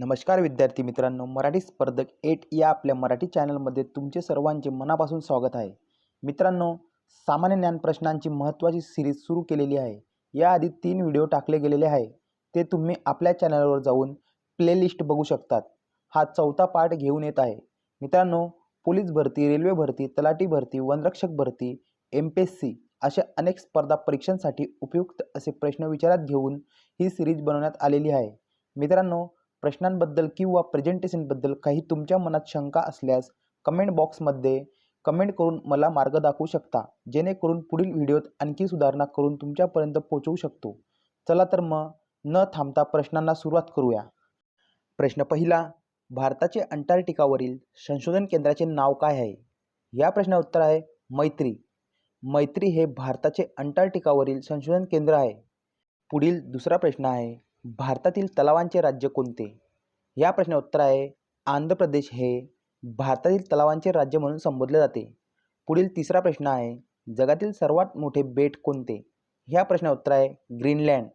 नमस्कार विद्यार्थी मित्रांनो मराठी स्पर्धक एट या आपल्या मराठी चॅनलमध्ये तुमचे सर्वांचे मनापासून स्वागत आहे. मित्रांनो सामान्य ज्ञान प्रश्नांची महत्त्वाची सिरीज सुरू केलेली आहे. याआधी तीन व्हिडिओ टाकले गेलेले आहे. ते तुम्ही आपल्या चॅनलवर जाऊन प्लेलिस्ट बघू शकतात. हा चौथा पार्ट घेऊन येत आहे. मित्रांनो पोलीस भरती रेल्वे भरती तलाठी भरती वनरक्षक भरती एम पी एस सी अशा अनेक स्पर्धा परीक्षांसाठी उपयुक्त असे प्रश्न विचारात घेऊन ही सिरीज बनवण्यात आलेली आहे. मित्रांनो प्रश्नांबद्दल किंवा प्रेझेंटेशनबद्दल काही तुमच्या मनात शंका असल्यास कमेंट बॉक्समध्ये कमेंट करून मला मार्ग दाखवू शकता. जेणेकरून पुढील व्हिडिओत आणखी सुधारणा करून तुमच्यापर्यंत पोहोचवू शकतो. चला तर मग न थांबता प्रश्नांना सुरुवात करूया. प्रश्न पहिला भारताचे अंटार्क्टिकावरील संशोधन केंद्राचे नाव काय आहे? या प्रश्नाचे उत्तर आहे मैत्री. मैत्री हे भारताचे अंटार्क्टिकावरील संशोधन केंद्र आहे. पुढील दुसरा प्रश्न आहे भारतातील तलावांचे राज्य कोणते? या प्रश्नाचे उत्तर आहे आंध्र प्रदेश हे भारतातील तलावांचे राज्य म्हणून संबोधले जाते. पुढील तिसरा प्रश्न आहे जगातील सर्वात मोठे बेट कोणते? ह्या प्रश्नाचे उत्तर आहे ग्रीनलँड.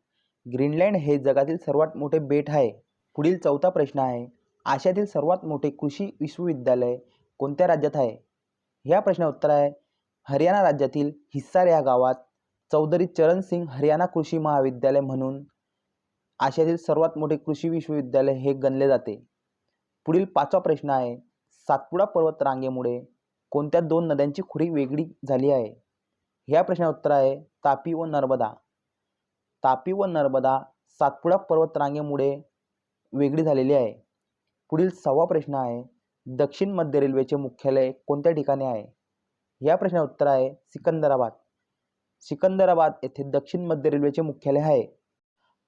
ग्रीनलँड हे जगातील सर्वात मोठे बेट आहे. पुढील चौथा प्रश्न आहे आशियातील सर्वात मोठे कृषी विश्वविद्यालय कोणत्या राज्यात आहे? ह्या प्रश्नाचे उत्तर आहे हरियाणा राज्यातील हिस्सार या गावात चौधरी चरण सिंग हरियाणा कृषी महाविद्यालय म्हणून आशियातील सर्वात मोठे कृषी विश्वविद्यालय हे गणले जाते. पुढील पाचवा प्रश्न आहे सातपुडा पर्वत रांगेमुळे कोणत्या दोन नद्यांची खुरी वेगळी झाली आहे? ह्या प्रश्नाचं उत्तर आहे तापी व नर्मदा. तापी व नर्मदा सातपुडा पर्वत रांगेमुळे वेगळी झालेली आहे. पुढील सहावा प्रश्न आहे दक्षिण मध्य रेल्वेचे मुख्यालय कोणत्या ठिकाणी आहे? या प्रश्नाचं उत्तर आहे सिकंदराबाद. सिकंदराबाद येथे दक्षिण मध्य रेल्वेचे मुख्यालय आहे.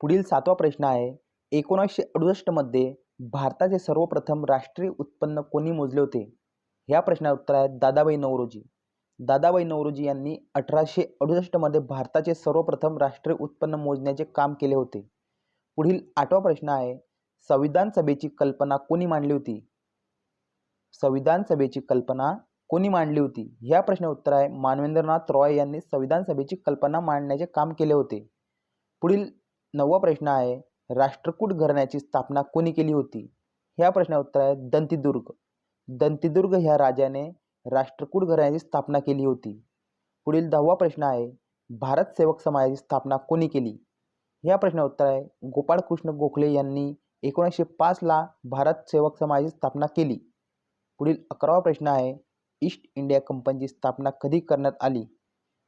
पुढील सातवा प्रश्न आहे. एकोणीसशे अडुसष्टमध्ये भारताचे सर्वप्रथम राष्ट्रीय उत्पन्न कोणी मोजले होते? ह्या प्रश्नाचं उत्तर आहे दादाबाई नवरोजी. दादाबाई नवरोजी यांनी अठराशे अडुसष्टमध्ये भारताचे सर्वप्रथम राष्ट्रीय उत्पन्न मोजण्याचे काम केले होते. पुढील आठवा प्रश्न आहे संविधान सभेची कल्पना कोणी मांडली होती? संविधान सभेची कल्पना कोणी मांडली होती? ह्या प्रश्न उत्तर आहे मानवेंद्रनाथ रॉय यांनी संविधान सभेची कल्पना मांडण्याचे काम केले होते. पुढील नववा प्रश्न आहे राष्ट्रकूट घराण्याची स्थापना कोणी केली होती? ह्या प्रश्ना उत्तर आहे दंतीदुर्ग. दंतीदुर्ग ह्या राजाने राष्ट्रकूट घराण्याची स्थापना केली होती. पुढील दहावा प्रश्न आहे भारत सेवक समाजाची स्थापना कोणी केली? ह्या प्रश्ना उत्तर आहे गोपाळकृष्ण गोखले यांनी एकोणीसशे पाचला भारत सेवक समाजाची स्थापना केली. पुढील अकरावा प्रश्न आहे ईस्ट इंडिया कंपनीची स्थापना कधी करण्यात आली?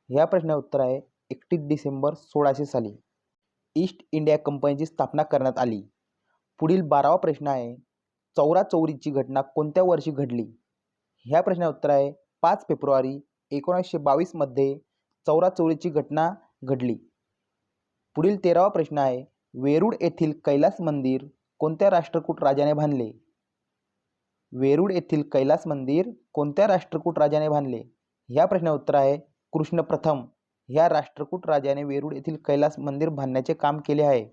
ह्या प्रश्नाचे उत्तर आहे एकतीस डिसेंबर सोळाशे साली. ईस्ट इंडिया कंपनीची स्थापना करण्यात आली. पुढील बारावा प्रश्न आहे चौरा चौरीची घटना कोणत्या वर्षी घडली? ह्या प्रश्नाचं उत्तर आहे पाच फेब्रुवारी एकोणीसशे बावीसमध्ये चौरा चौरीची घटना घडली. पुढील तेरावा प्रश्न आहे वेरूळ येथील कैलास मंदिर कोणत्या राष्ट्रकूट राजाने बांधले? वेरूळ येथील कैलास मंदिर कोणत्या राष्ट्रकूट राजाने बांधले? ह्या प्रश्नाचं उत्तर आहे कृष्ण प्रथम. ह्या राष्ट्रकूट राजाने वेरूळ येथील कैलास मंदिर बांधण्याचे काम केले आहे.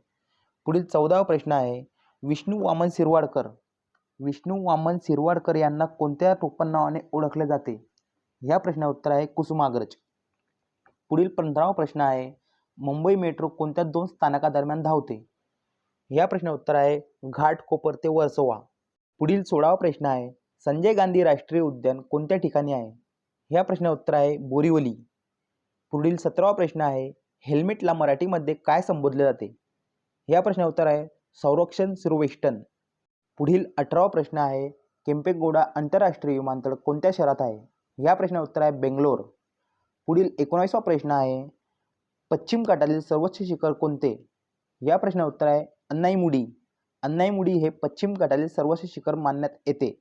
पुढील चौदावा प्रश्न आहे विष्णू वामन शिरवाडकर. विष्णू वामन शिरवाडकर यांना कोणत्या टोपण नावाने ओळखले जाते? ह्या प्रश्नाचे उत्तर आहे कुसुमाग्रज पुढील पंधरावा प्रश्न आहे मुंबई मेट्रो कोणत्या दोन स्थानकादरम्यान धावते? ह्या प्रश्नाचे उत्तर आहे घाट कोपर ते वर्सोवा. पुढील सोळावा प्रश्न आहे संजय गांधी राष्ट्रीय उद्यान कोणत्या ठिकाणी आहे? ह्या प्रश्नाचे उत्तर आहे बोरिवली. पुढील सतरावा प्रश्न आहे हेल्मेटला मराठीमध्ये काय संबोधले जाते? या प्रश्नाचं उत्तर आहे संरक्षण सिरोवेस्टन पुढील अठरावा प्रश्न आहे केम्पेगोडा आंतरराष्ट्रीय विमानतळ कोणत्या शहरात आहे? या प्रश्नाचं उत्तर आहे बेंगलोर. पुढील एकोणावीसवा प्रश्न आहे पश्चिम घाटातील सर्वोच्च शिखर कोणते? या प्रश्नाचं उत्तर आहे अन्नाईमुडी. अन्नाईमुडी हे पश्चिम घाटातील सर्वोच्च शिखर मानण्यात येते.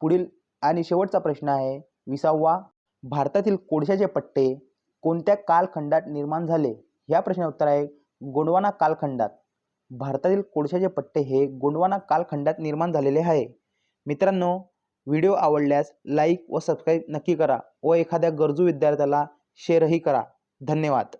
पुढील आणि शेवटचा प्रश्न आहे विसावा भारतातील कोळशाचे पट्टे कोणत्या कालखंडात निर्माण झाले? ह्या प्रश्नाचे उत्तर आहे गोंडवाना कालखंडात. भारतातील कोळशाचे पट्टे हे गोंडवाना कालखंडात निर्माण झालेले आहे. मित्रांनो व्हिडिओ आवडल्यास लाईक व सबस्क्राईब नक्की करा व एखाद्या गरजू विद्यार्थ्याला शेअरही करा. धन्यवाद.